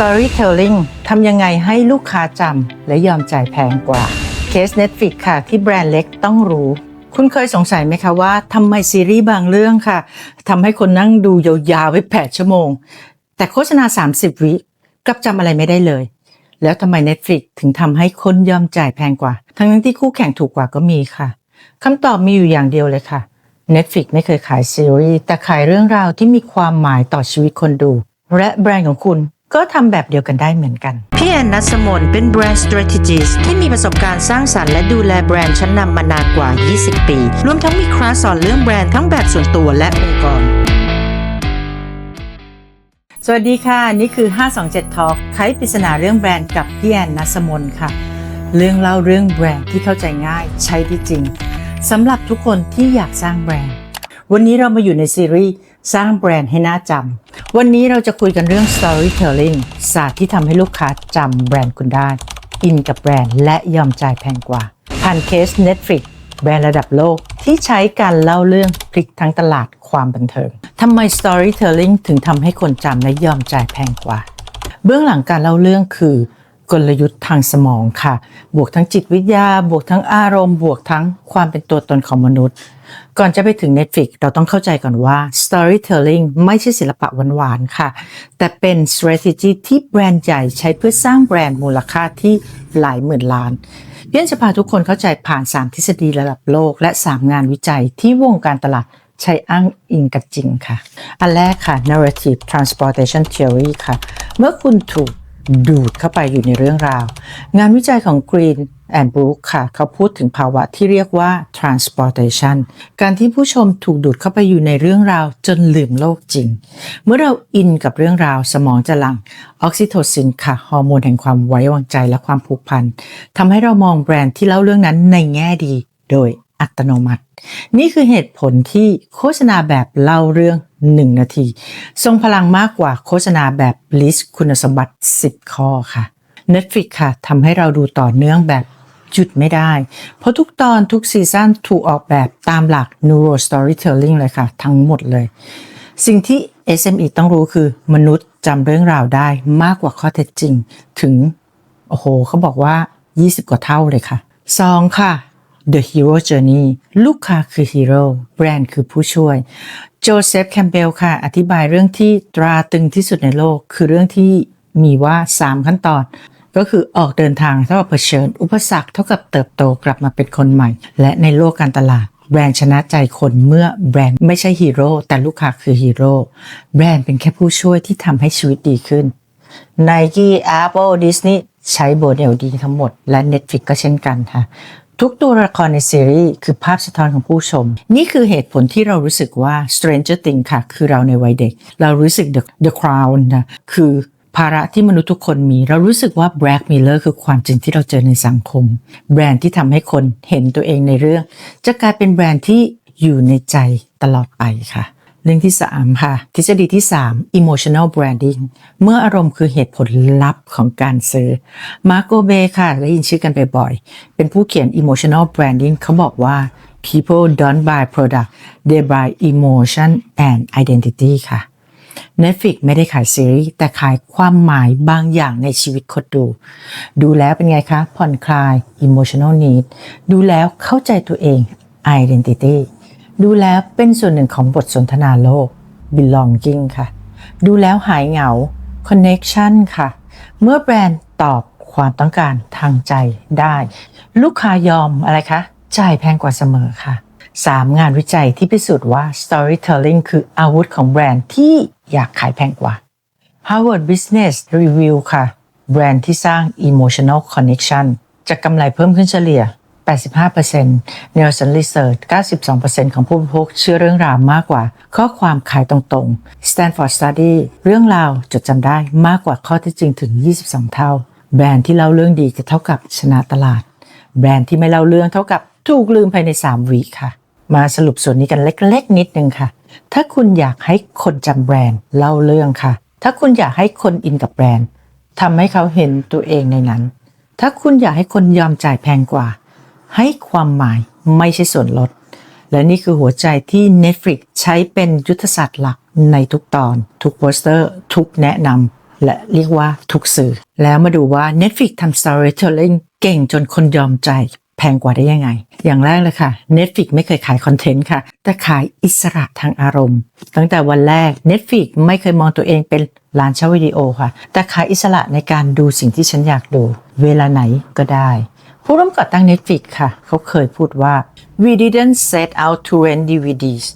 Storytelling ทำยังไงให้ลูกค้าจำและยอมจ่ายแพงกว่า เคส Netflix ค่ะ ที่แบรนด์เล็กต้องรู้ คุณเคยสงสัยไหมคะว่าทำไมซีรีส์บางเรื่องค่ะทำให้คนนั่งดูยาวๆไป8ชั่วโมง แต่โฆษณา 30 วิกลับจำอะไรไม่ได้เลย แล้วทำไม Netflix ถึงทำให้คนยอมจ่ายแพงกว่า ทั้งที่คู่แข่งถูกกว่าก็มีค่ะคำตอบมีอยู่อย่างเดียวเลยค่ะ Netflix ไม่เคยขายซีรีส์แต่ขายเรื่องราวที่มีความหมายต่อชีวิตคนดู และแบรนด์ของคุณ ก็ทำแบบเดียวกันได้เหมือนกัน พี่แอนนัสมนเป็นแบรนด์ strategist ที่มีประสบการณ์สร้างสรรค์และดูแลแบรนด์ชั้นนำมานานกว่า 20 ปี รวมทั้งมีคลาสสอนเรื่องแบรนด์ทั้งแบบส่วนตัวและองค์กร สวัสดีค่ะ นี่คือ 527 Talk ไขปริศนาเรื่องแบรนด์กับพี่แอนนัสมนค่ะ เรื่องเล่าเรื่องแบรนด์ที่เข้าใจง่ายใช้ได้จริงสำหรับทุกคนที่อยากสร้างแบรนด์ วันนี้เรามาอยู่ในซีรีส์สร้างแบรนด์ให้น่าจำ วันนี้เราจะคุยกันเรื่อง storytelling ศาสตร์ที่ทำให้ลูกค้าจำแบรนด์คุณได้ อินกับแบรนด์และยอมจ่ายแพงกว่า ผ่านเคส Netflix แบรนด์ระดับโลกที่ใช้การเล่าเรื่องพลิกทั้งตลาดความบันเทิงทำไม storytelling ถึงทำให้คนจำและยอมจ่ายแพงกว่า เบื้องหลังการเล่าเรื่องคือ กลยุทธ์ทางสมองค่ะ บวกทั้งจิตวิทยา บวกทั้งอารมณ์ บวกทั้งความเป็นตัวตนของมนุษย์ ก่อนจะไปถึง Netflix เราต้องเข้าใจก่อนว่า storytelling ไม่ใช่ศิลปะหวานๆค่ะ แต่เป็น strategy ที่แบรนด์ใหญ่ใช้เพื่อสร้างแบรนด์มูลค่าที่หลายหมื่นล้านเพียนจะพาทุกคนเข้าใจผ่าน 3 ทฤษฎีระดับโลก และ 3 งานวิจัยที่วงการตลาดใช้อ้างอิงกันจริงค่ะ อันแรกค่ะ narrative transportation theory ค่ะ เมื่อคุณถูก ดูดเข้าไปอยู่ในเรื่องราว งานวิจัยของ Green and Brook ค่ะ เขาพูดถึงภาวะที่เรียกว่า transportation การที่ผู้ชมถูกดูดเข้าไปอยู่ในเรื่องราวจนลืมโลกจริง เมื่อเราอินกับเรื่องราวสมองจะหลั่งออกซิโทซินค่ะ ฮอร์โมนแห่งความไว้วางใจและความผูกพันทำให้เรามองแบรนด์ที่เล่าเรื่องนั้นในแง่ดีโดย อัตโนมัติ นี่คือเหตุผลที่โฆษณาแบบเล่าเรื่อง 1 นาที ทรงพลังมากกว่าโฆษณาแบบลิสต์คุณสมบัติ 10 ข้อค่ะ Netflix ค่ะทำให้เราดูต่อเนื่องแบบหยุดไม่ได้ เพราะทุกตอนทุกซีซั่นถูกออกแบบตามหลัก Neuro Storytelling เลยค่ะ ทั้งหมดเลย สิ่งที่ SME ต้องรู้คือมนุษย์จำเรื่องราวได้มากกว่าข้อเท็จจริง ถึง โอ้โห เขาบอกว่า 20 กว่าเท่าเลยค่ะ 2 ค่ะ The Hero Journey ลูกค้าคือฮีโร่แบรนด์คือผู้ช่วยโจเซฟแคมเบลค่ะ อธิบายเรื่องที่ตราตึงที่สุดในโลก คือเรื่องที่มีว่า 3 ขั้นตอน ก็คือออกเดินทางเท่ากับเผชิญ อุปสรรคเท่ากับเติบโตกลับมาเป็นคนใหม่ และในโลกการตลาดแบรนด์ชนะใจคนเมื่อแบรนด์ไม่ใช่ฮีโร่แต่ลูกค้าคือฮีโร่แบรนด์เป็นแค่ผู้ช่วยที่ทำให้ชีวิตดีขึ้น Nike Apple Disney ใช้โมเดลดีทั้งหมดและ Netflix ก็เช่นกันค่ะ ทุกตัวละครในซีรีส์คือภาพสะท้อนของผู้ชม นี่คือเหตุผลที่เรารู้สึกว่า Stranger Things ค่ะ คือเราในวัยเด็ก เรารู้สึก The, The Crown นะคือภาระที่มนุษย์ทุกคนมี เรารู้สึกว่า Black Mirror คือความจริงที่เราเจอในสังคม แบรนด์ที่ทำให้คนเห็นตัวเองในเรื่อง จะกลายเป็นแบรนด์ที่อยู่ในใจตลอดไปค่ะ เรื่องที่ 3 ค่ะ ทฤษฎีที่ 3 emotional branding เมื่ออารมณ์คือเหตุผลลับของการซื้อมาโกเบค่ะได้ยินชื่อกันบ่อยๆ เป็นผู้เขียน emotional branding เขาบอกว่า people don't buy product they buy emotion and identity ค่ะ Netflix ไม่ได้ขายซีรีส์แต่ขายความหมายบางอย่างในชีวิตคนดู ดูแล้วเป็นไงคะ ผ่อนคลาย emotional need ดูแล้วเข้าใจตัวเอง identity ดูแล้วเป็นส่วนหนึ่งของบทสนทนาโลก belonging ค่ะ ดูแล้วหายเหงา connection ค่ะ เมื่อแบรนด์ตอบความต้องการทางใจได้ ลูกค้ายอมอะไรคะ จ่ายแพงกว่าเสมอค่ะ 3 งานวิจัยที่พิสูจน์ว่า storytelling คืออาวุธของแบรนด์ที่อยากขายแพงกว่า Harvard Business Review ค่ะ แบรนด์ที่สร้าง emotional connection จะกำไรเพิ่มขึ้นเฉลี่ย 85% Nielsen Research 92%ของผู้บริโภคเชื่อเรื่องราวมากกว่า ข้อความขายตรงๆ Stanford Study เรื่องราวจดจำได้มากกว่าข้อที่จริงถึง 22 เท่า แบรนด์ที่เล่าเรื่องดีจะเท่ากับชนะตลาด แบรนด์ที่ไม่เล่าเรื่องเท่ากับถูกลืมภายใน 3วิค่ะ มาสรุปส่วนนี้กันเล็กๆ นิดนึงค่ะ ถ้าคุณอยากให้คนจำแบรนด์เล่าเรื่องค่ะ ถ้าคุณอยากให้คนอินกับแบรนด์ทำให้เขาเห็นตัวเองในนั้น ถ้าคุณอยากให้คนยอมจ่ายแพงกว่า ให้ความหมายไม่ใช่ส่วนลด และนี่คือหัวใจที่ Netflix ใช้เป็นยุทธศาสตร์หลักในทุกตอน ทุกโปสเตอร์ ทุกแนะนำและเรียกว่าทุกสื่อ แล้วมาดูว่า Netflix ทำ storytelling เก่งจนคนยอมใจแพงกว่าได้ยังไง อย่างแรกเลยค่ะ Netflix ไม่เคยขายคอนเทนต์ค่ะ แต่ขายอิสระทางอารมณ์ ตั้งแต่วันแรก Netflix ไม่เคยมองตัวเองเป็นร้านเช่าวิดีโอค่ะ แต่ขายอิสระในการดูสิ่งที่ฉันอยากดู เวลาไหนก็ได้ ผู้ร่วมก่อตั้ง Netflix ค่ะ เขาเคยพูดว่า we didn't set out to rent DVDs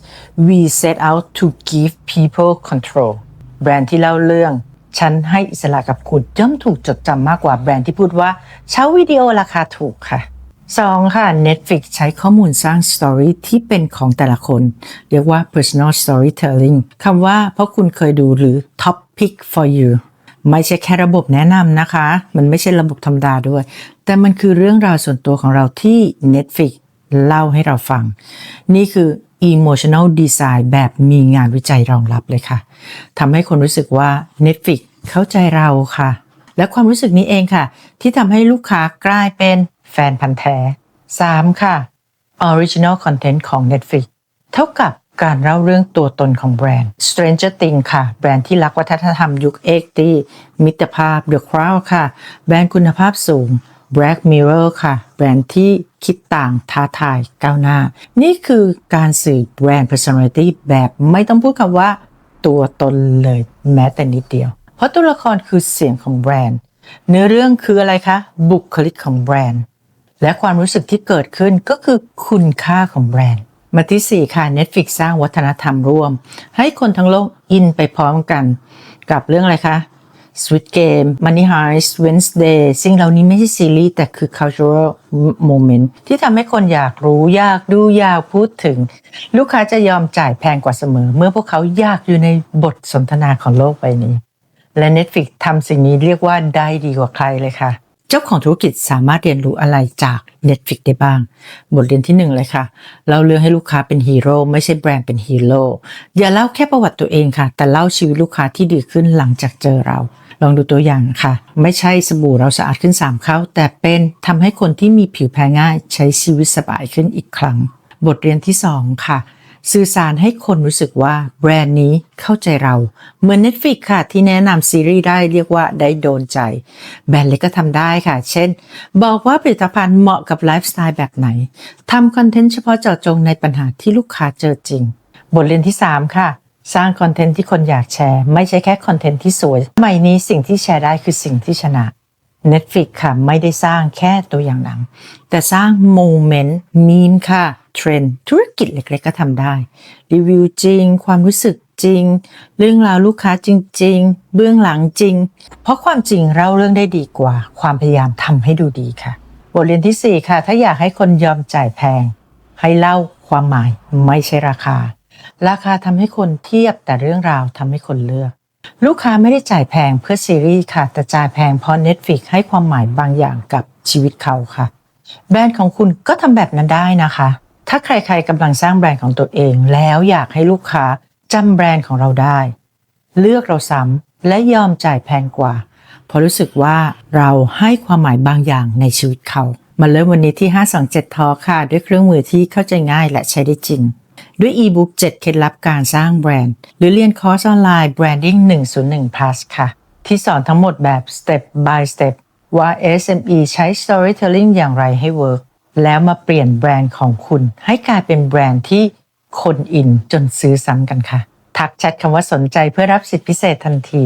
we set out to give people control แบรนด์ที่เล่าเรื่อง ฉันให้อิสระกับคุณย่อมถูกจดจำมากกว่าแบรนด์ที่พูดว่าเช่าวิดีโอราคาถูกค่ะ 2. ค่ะ Netflix ใช้ข้อมูลสร้างสตอรี่ที่เป็นของแต่ละคน เรียกว่า personal storytelling คำว่าเพราะคุณเคยดูหรือ top pick for you ไม่ใช่แค่ระบบแนะนำนะคะ มันไม่ใช่ระบบธรรมดาด้วย แต่มันคือเรื่องราวส่วนตัวของเราที่ Netflix เล่าให้เราฟัง นี่คือ emotional design แบบมีงานวิจัยรองรับเลยค่ะทำให้คนรู้สึกว่า Netflix เข้าใจเราค่ะ และความรู้สึกนี้เองค่ะ ที่ทำให้ลูกค้ากลายเป็นแฟนพันธ์แท้ 3. ค่ะ Original Content ของ Netflix เท่ากับ การเล่าเรื่องตัวตนของแบรนด์ Stranger Things ค่ะ แบรนด์ที่รักวัฒนธรรมยุคเอ็กตีมิตรภาพ The Crown ค่ะ แบรนด์คุณภาพสูง Black Mirror ค่ะ แบรนด์ที่คิดต่างท้าทายก้าวหน้า นี่คือการสื่อแบรนด์ personality แบบไม่ต้องพูดคำว่าตัวตนเลยแม้แต่นิดเดียว เพราะตัวละครคือเสียงของแบรนด์ เนื้อเรื่องคืออะไรคะ บุคลิกของแบรนด์ และความรู้สึกที่เกิดขึ้นก็คือคุณค่าของแบรนด์ มาที่ 4 ค่ะ Netflix สร้างวัฒนธรรมร่วม ให้คนทั้งโลกอินไปพร้อมกัน กับเรื่องอะไรคะ Squid Game Money Heist Wednesday สิ่งเหล่านี้ไม่ใช่ซีรีส์แต่คือ cultural moment ที่ทำให้คนอยากรู้อยากดูอยากพูดถึง ลูกค้าจะยอมจ่ายแพงกว่าเสมอ เมื่อพวกเขาอยากอยู่ในบทสนทนาของโลกใบนี้ และ Netflix ทำสิ่งนี้เรียกว่าได้ดีกว่าใครเลยค่ะ จ้าของธุรกิจสามารถเรียนรู้อะไรจาก Netflix ได้บ้าง บทเรียนที่หนึ่งเลยค่ะ เล่าเรื่องให้ลูกค้าเป็นฮีโร่ไม่ใช่แบรนด์เป็นฮีโร่อย่าเล่าแค่ประวัติตัวเองค่ะ แต่เล่าชีวิตลูกค้าที่ดีขึ้นหลังจากเจอเรา ลองดูตัวอย่างค่ะ ไม่ใช่สบู่เราสะอาดขึ้น 3เข้าแต่เป็นทำให้คนที่มีผิวแพ้ง่ายใช้ชีวิตสบายขึ้นอีกครั้ง บทเรียนที่ 2 ค่ะ สื่อสารให้คนรู้สึกว่าแบรนด์นี้เข้าใจเรา เหมือน Netflix ค่ะ ที่แนะนำซีรีส์ได้เรียกว่าได้โดนใจ แบรนด์เล็กก็ทำได้ค่ะ เช่น บอกว่าผลิตภัณฑ์เหมาะกับไลฟ์สไตล์แบบไหนทำคอนเทนต์เฉพาะเจาะจงในปัญหาที่ลูกค้าเจอจริง บทเรียนที่ 3 ค่ะสร้างคอนเทนต์ที่คนอยากแชร์ ไม่ใช่แค่คอนเทนต์ที่สวยสมัยนี้สิ่งที่แชร์ได้คือสิ่งที่ชนะ Netflix ค่ะ ไม่ได้สร้างแค่ตัวอย่างหนัง แต่สร้างโมเมนต์มีมค่ะ เทรนด์ธุรกิจเล็กๆก็ทำได้ รีวิวจริง ความรู้สึกจริง เรื่องราวลูกค้าจริง ๆ เบื้องหลังจริง เพราะความจริงเล่าเรื่องได้ดีกว่า ความพยายามทำให้ดูดีค่ะ บทเรียนที่ 4 ค่ะ ถ้าอยากให้คนยอมจ่ายแพง ให้เล่าความหมายไม่ใช่ราคา ราคาทำให้คนเทียบแต่เรื่องราวทำให้คนเลือก ลูกค้าไม่ได้จ่ายแพงเพื่อซีรีส์ค่ะ แต่จ่ายแพงเพราะ Netflix ให้ความหมายบางอย่างกับชีวิตเขาค่ะ แบรนด์ของคุณก็ทำแบบนั้นได้นะคะ ถ้าใครๆกำลังสร้างแบรนด์ของตัวเองแล้วอยากให้ลูกค้าจำแบรนด์ของเราได้ เลือกเราซ้ำและยอมจ่ายแพงกว่า เพราะรู้สึกว่าเราให้ความหมายบางอย่างในชีวิตเขา มาเริ่มวันนี้ที่ 527ทอค่ะ ด้วยเครื่องมือที่เข้าใจง่ายและใช้ได้จริง ด้วยอีบุ๊ก7เคล็ดลับการสร้างแบรนด์ หรือเรียนคอร์สออนไลน์ Branding 101 plus ค่ะ ที่สอนทั้งหมดแบบ step by step ว่า SME ใช้ storytelling อย่างไรให้ work แล้วมาเปลี่ยนแบรนด์ของคุณ ให้กลายเป็นแบรนด์ที่คนอินจนซื้อซ้ำกันค่ะ ทักแชทคำว่าสนใจเพื่อรับสิทธิพิเศษทันที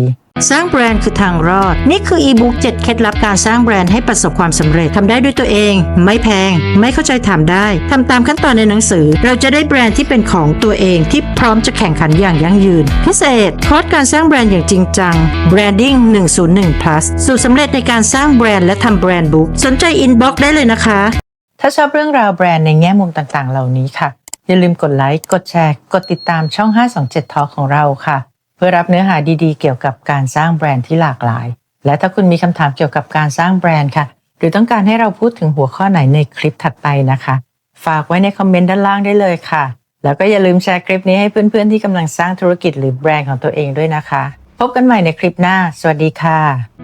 สร้างแบรนด์คือทางรอด นี่คืออีบุ๊ก7เคล็ดลับการสร้างแบรนด์ให้ประสบความสำเร็จทำได้ด้วยตัวเอง ไม่แพง ไม่เข้าใจถามได้ทำตามขั้นตอนในหนังสือ เราจะได้แบรนด์ที่เป็นของตัวเองที่พร้อมจะแข่งขันอย่างยั่งยืน พิเศษคอร์สการสร้างแบรนด์อย่างจริงจัง Branding 101 plus สูตรสำเร็จในการสร้างแบรนด์และทำแบรนด์บุ๊กสนใจอินบ็อกซ์ได้เลยนะคะ ถ้าชอบเรื่องราวแบรนด์ในแง่มุมต่างๆ เหล่านี้ค่ะ อย่าลืมกดไลค์ กดแชร์ กดติดตามช่อง 527 Talk ของเราค่ะ เพื่อรับเนื้อหาดีๆ เกี่ยวกับการสร้างแบรนด์ที่หลากหลาย และถ้าคุณมีคำถามเกี่ยวกับการสร้างแบรนด์ค่ะ หรือต้องการให้เราพูดถึงหัวข้อไหนในคลิปถัดไปนะคะ ฝากไว้ในคอมเมนต์ด้านล่างได้เลยค่ะ แล้วก็อย่าลืมแชร์คลิปนี้ให้เพื่อนๆที่กำลังสร้างธุรกิจหรือแบรนด์ของตัวเองด้วยนะคะ พบกันใหม่ในคลิปหน้า สวัสดีค่ะ